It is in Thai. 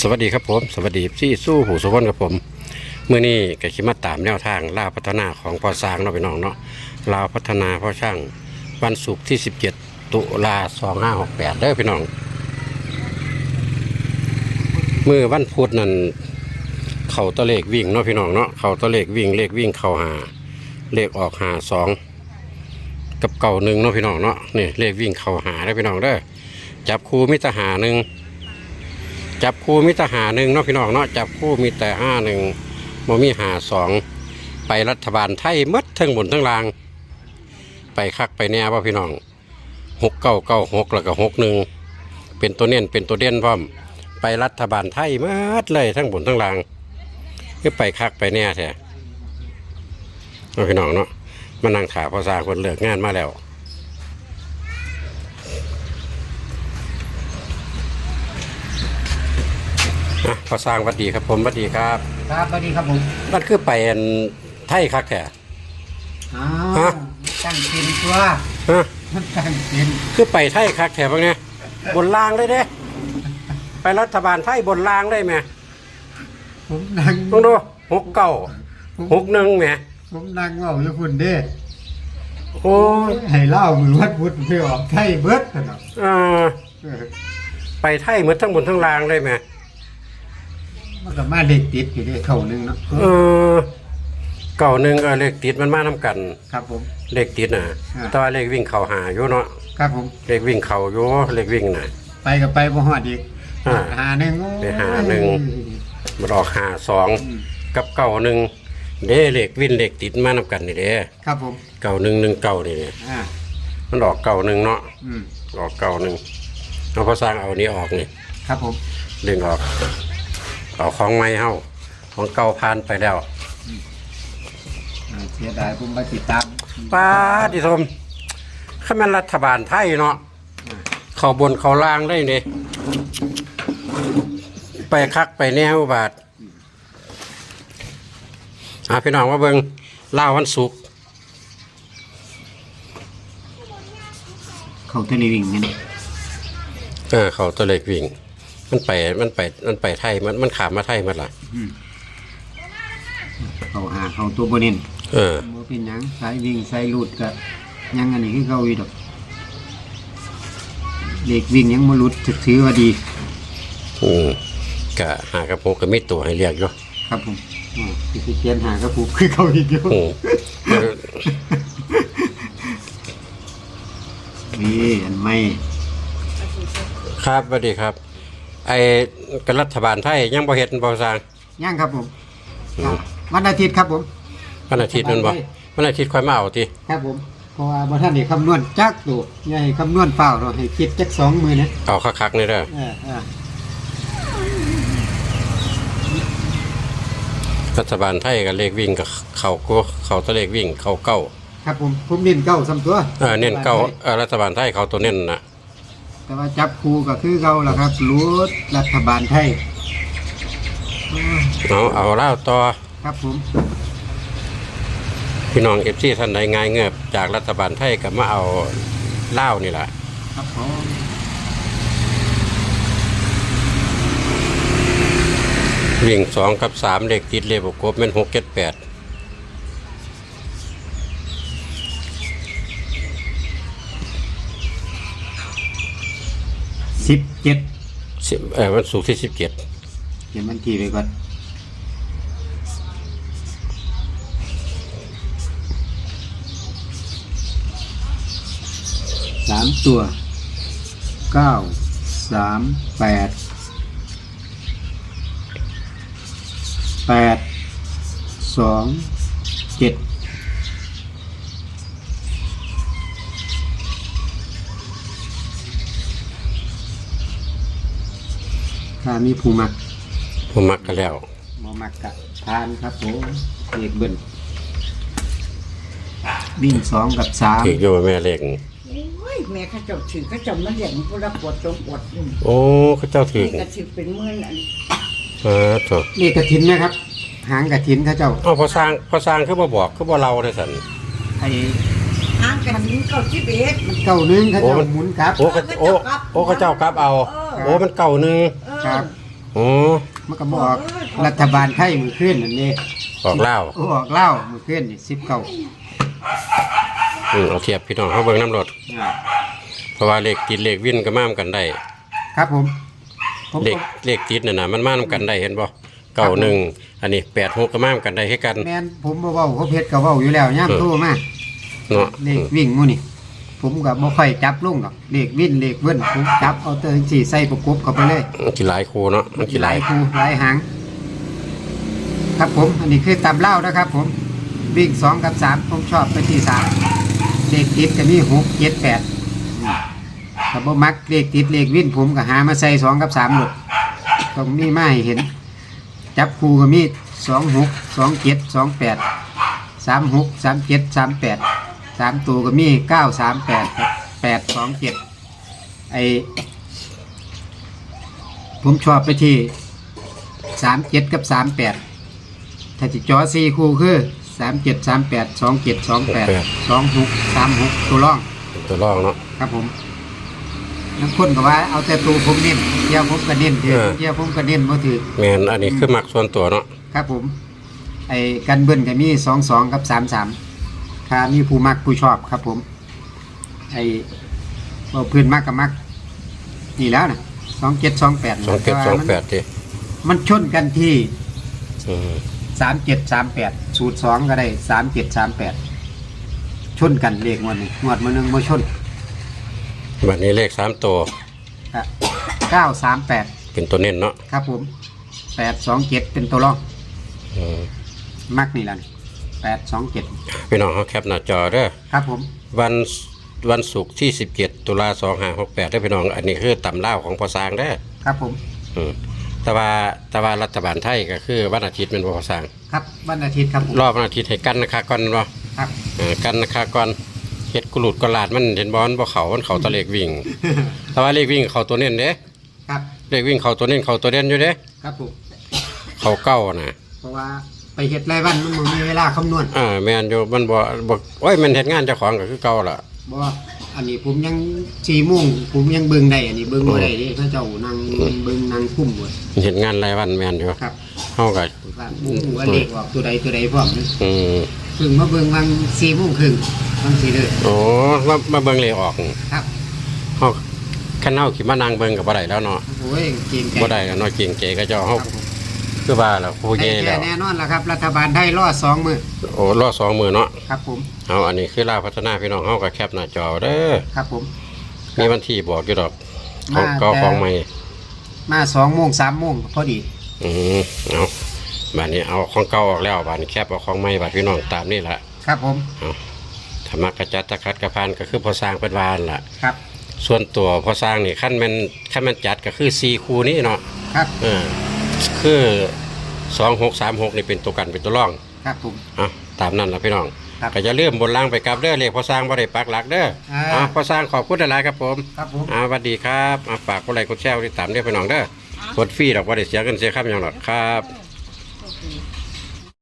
สวัสดีครับผม สวัสดีที่สู้หูสุวรรณครับผมเมื่อนี้ก็คิดมาตามแนวทางลาวพัฒนาของพอสร้างเนาะพี่น้องเนาะลาวพัฒนาพ่อช่างวันศุกร์ที่ 17 ตุลา2568เด้อพี่น้องเมื่อวันพุธนั้นเข่าตะเลขวิ่งเนาะพี่น้องเนาะเข่าตะเลขวิ่งเลขวิ่งเข่าหาเลขออกหาสองกับเก่าหนึ่งเนาะพี่น้องเนาะนี่เลขวิ่งเข่าหาได้พี่น้องเด้อจับคูมิตรหาหนึ่ง จับคู่มิตรหาหนึ่งเนาะพี่น้องเนาะจับคู่มีแต่ห้าหนึ่งมมีหาสองไปรัฐบาลไทยมัดทั้งบนทั้งล่าง ไปคักไปแน่ว่าพี่น้องหกเก้าเก้าหกแล้วก็หกหนึ่งเป็นตัวเน้นเป็นตัวเด่นพร้อม ไปรัฐบาลไทยมัดเลยทั้งบนทั้งล่างคือไปคักไปแน่แท้เนาะพี่น้องเนาะมานั่งถาพอสางคนเลิกงานมาแล้ว อะพอสร้างหวัดดีครับผมหวัดดีครับครับสวัสดีครับผมมันคือไปอันไทยคักแท้อ้าฮะวตั้งกินตัวฮะมันตั้งกินคือไปไทยคักแท้พวกเนี้ยบนล่างเลยเด้ ไปรัฐบาลไทยบนล่างได้ไหมผมนั่งต้องดูหกเก้าหกหนึ่งไหมผมนั่งเว่าอยู่คุณเด้โอ้ยให้เล่ามือวัดบุญไปออกไทยเบิดกันเนาะเอ่อเออไปไทยเหมือนทั้งบนทั้งล่างได้ไหม มันก็มาเด็กติดอยู่เด้เท่านึงเนาะเออเก่าหนึ่งเออเลขติดมันมาน้กัน ครับผม เลขติดน่ะอ่า แต่ว่าเลขวิ่งเข่าหาอยู่เนาะครับผม เลขวิ่งเข่าอยู่เลขวิ่งน่ะ ไปก็ไปบ่ฮอดอีกอ่าหาหนึ่งโอ้ย ไปหาหนึ่ง มันออกหาสองกับเก่าหนึ่งเด้เลขวิ่งเลขติดมานำกันนี่เด้ครับผมเก่าหนึ่งหนึ่งเก่านี่เด้อ่ามันออกเก่าหนึ่งเนาะอืมออกเก่าหนึ่งเอาพอสร้างเอานี้ออกนี่ครับผม ดึงออก เอาของไม้เฮาของเก่าผ่านไปแล้วอ่าเสียดายผมมาติดตามป้าดิสมข้ามันรัฐบาลไทยเนาะเขาบนเขาล่างได้นี่ไปคักไปแนวบาทอะพี่น้องมาเบิงล่าววันศุกร์เขาทะเลวิ่งไงเนี่ยเออเขาตัวเล็กวิ่ง มันไปมันไปมันไปไทยมันมันขามมาไทยหมันละเขาหาเขาตัวบนินเออ บ่เป็นหยังสายวิ่งสายลูดก็ยังอันนี้คือเขาอยู่ดอกเด็กวิ่งยังมาลุดถือว่าดีอืมกะหากระโปงก็มีตัวให้เรียกอยู่ครับผมอ๋อที่เขียนหากระปุกคือเขาอีกอยู่อืมเออนี่อันไม่ครับสวัสดีครับ ไอ้กรัฐบาลไทยยังบ่เฮ็ดบ่สร้าง ย่างครับผมครับวันอาทิตย์ครับผม วันอาทิตย์นั่นบ่วันอาทิตย์ค่อยมาเอาติครับผมเพราะว่าบ่ท่านได้คำนวณจักตัวอย่าให้คำนวณเปล่าเราให้คิดจักสองมือนะเอาคักๆนี่เด้อเออเออรัฐบาลไทยก็เลขวิ่งกับเขาก็เขาตะเลขวิ่งเขาเก้าครับผมผมเน้นเก้าสามตัวเออเน้นเก้าเออรัฐบาลไทยเขาตัวเน้นน่ะ แต่ว่าจับครูก็คือเก้าล่ะครับรูดรัฐบาลไทยเออเอาเอาเล่าต่อครับผม พี่น้องเอฟซีท่านใดง่ายเงือบจากรัฐบาลไทยก็มาเอาเล่าวนี่แหละครับผมวิ่งสองกับสามเลขติดเลขประกบเป็นหกเจ็ดแปด สิบเจ็ดสิบเออวันศุกร์ที่สิบเจ็ดเขียนวันที่ไปก่อนสามตัวเก้าสามแปดแปดสองเจ็ด ถ้ามีผู้มักผมมักกันแล้วมอมักกะทานครับผมเอกเบิ้ลวิ่งสองกับสามถือโยแม่เลขโอ้ยแม่เข้าเจ้าถือเข้าเจ้ามันเลี้ยงผู้รับปวดจงปวดอืมโอ้เขาเจ้าถือนี่ก็ถือเป็นหมื่นอันเออโถนี่กระถินนะครับ หางกระถินเขาเจ้าเอาพอสร้างพอสร้างคือบ่บอกคือบ่เราได้สัน ไอ้ห้างกันนี้เก้าสิบเอ็ดมันเก้าหนึงเขาโอ้เจ้ามัน หมุนครับ โอ้เขาโอ้โอ้เขาเจ้ากลับเอา โอ้มันเก่าหนึ่งเออ ครับปโอ้มันก็บอกรัฐบาลไทยมือขึ้นนั่นนี่ออกเล่าวออกเล่าวมือขึ้นนี่สิบเก้าอืมเอาเทียบพี่น้องเขาเบิ่งน้ำรถเพราะว่าเลขติดเลขวินก็มามกันได้ ครับผมผมเลขเลขติดน่ะนะมันมามกันได้เห็นบ่เก้าหนึ่งอันนี้แปดหกก็มามกันได้ให้กันแมนผมบ่เว้าเขาเพชรก็เว้าอยู่แล้วย่ามโทรมาเนาะเลขวิ่งหมู่นี่ ผมก็บ่ค่อยจับลงดอกเลขวิ่นเลขเบิ้นผมจับเอาเตอสี่ใส่ประกบเข้าไปเลยมันกี่หลายครูเนาะมันกี่หหลาลายยคูหลายหาง ครับผม อันนี้คือตำเล่านะครับ ผมวิ่งสองกับสามผมชอบไปที่สามเลขติดก็มีหกเจ็ดแปดถ้าบ่มักเลขติดเลขวิ่นผมก็หามาใส่สองกับสามหมดตรงนี้มาให้เห็น จับคู่ก็มีสองหกสองเจ็ดสองแปดสามหกสามเจ็ดสามแปด สามตัวก็มีเก้าสามแปดแปดสองเจ็ดไอผมชอบไปที่สามเจ็ดกับสามแปดถ้าจิจอสี่คู่คือสามเจ็ดสามแปดสองเจ็ดสองแปดสองหกสามหกตัวร่อง ตัวรองเนาะครับผมนักคนก็ว่าเอาแต่ตัวผมเน้นเยี่ยผมก็เน้นถือเออเยี่ยผมก็เน้นบ่ถือแมนอันนี้คือมักส่วนตัวเนาะครับผม ไอ้กันเบิ้ลก็มีสองสองกับสามสาม ถ้ามีผู้มักผู้ชอบครับผม ไอ้ว่าเพื่อนมักกับมัก นี่แล้วนะสองเจ็ดสองแปดสองเจ็ดสองแปดทีมันชนกันที่อืมสามเจ็ดสามแปดสูตรสองก็ได้สามเจ็ดสามแปดชนกันเลขงวดนี้งวดมือหนึ่งมาชนบัดนี้เลขสามตัวเก้าสามแปดเป็นตัวเน้นเนาะครับผมแปดสองเจ็ดเป็นตัวรองอืมมักนี่แหละแปดสองเจ็ดพี่น้องเขาแคปหน้าจอเด้อครับผม วันวันศุกร์ที่ 17 ตุลา2568ได้อพี่น้อง อันนี้คือตำเล่าวของพอสร้างเด้อครับผม อืมแต่ว่าแต่ว่ารัฐบาลไทยก็คือวันอาทิตย์เป็นบ่พอสร้าง ครับวันอาทิตย์ครับผมรอบวันอาทิตย์ให้กันนะคะก่อนบ่ครับ เออกันนะคะก่อนเฮ็ดกุหลุดกุหลาดมันเห็นบ่มันบ่เขามันเขาตะเลขวิ่ง แต่ว่าเลขวิ่งเขาตัวเน้นเด้ครับ เลขวิ่งเขาตัวเน้นเขาตัวเด่นอยู่เด้ ครับผม เขาเก้าน่ะ เพราะว่า ไปเฮ็ดรายวันมันบ่มีเวลาคำนวณอ่าแม่นอยู่มันบ่บ่โอ้ยมันเฮ็ดงานเจ้าของก็คือเก่าล่ะ บ่ว่าอันนี้ผมยังสี่โมงผมยังเบิ่งได้อันนี้เบิ่งบ่ได้เดิพระเจ้านั่งเบิ่งนั่งคุ้มหมดมันเฮ็ดงานรายวันแม่นอยู่ครับเฮาก็ว่าบ่ฮู้ว่าเลขออกตัวใดตัวใดพร้อมนะอืมเพิ่งมาเบิ่งวังสี่โมงครึ่งวังสี่เด้อโอ้มามาเบิ่งเลขออกครับเฮาคันเฮาสิมานั่งเบิ่งก็บ่ได้แล้วเนาะโอ้ยเก่งใจบ่ได้แล้วเนาะเก่งเจก็เจ้าเฮา ครับผมคือว่าแล้วผู้ใหญ่ได้แล้แน่วแน่นอนแล้วครับ รัฐบาลไทยรอดสองมือโอ้รอสองมือเนาะครับผมเอาอันนี้คือลาวพัฒนาพี่น้องเฮาก็แคปหน้าจอเด้อครับผม มีวันที่บอกอยู่ดอกของมาเก่าแต่ ของใหม่มาสองโมงสามโมงพอดีอืมเอาบัดนี้เอาของเก่าออกแล้วบัดนี้แคปเอาของใหม่บัดพี่น้องตามนี่ละครับผมเอาธรรมกระจัดตะคัดกระพานก็คือพอสร้างเป็นวานล่ะ ครับส่วนตัวพอสร้างนี่ขั้นแมันขั้นแมันจัดก็คือ4คู่นี้เนาะครับเออ คือสองหกสามหกนี่เป็นตัวกันเป็นตัวร่องครับผม อะตามนั้นละพี่น้องครับก็จะเริ่าลืมบนล่างไปกลับเด้อเลขพอสร้างบ่ได้ปักหลักเด้ออ่าอะพอสร้างขอบคุณหลายๆครับผมครับผม อ่าสวัสดีครับอะฝากกดไลค์กดแชร์กดติดตามด้วยพี่น้องเด้อกดฟรีดอกบ่ได้เสียเงินเสียค่าอย่างหรอกครับ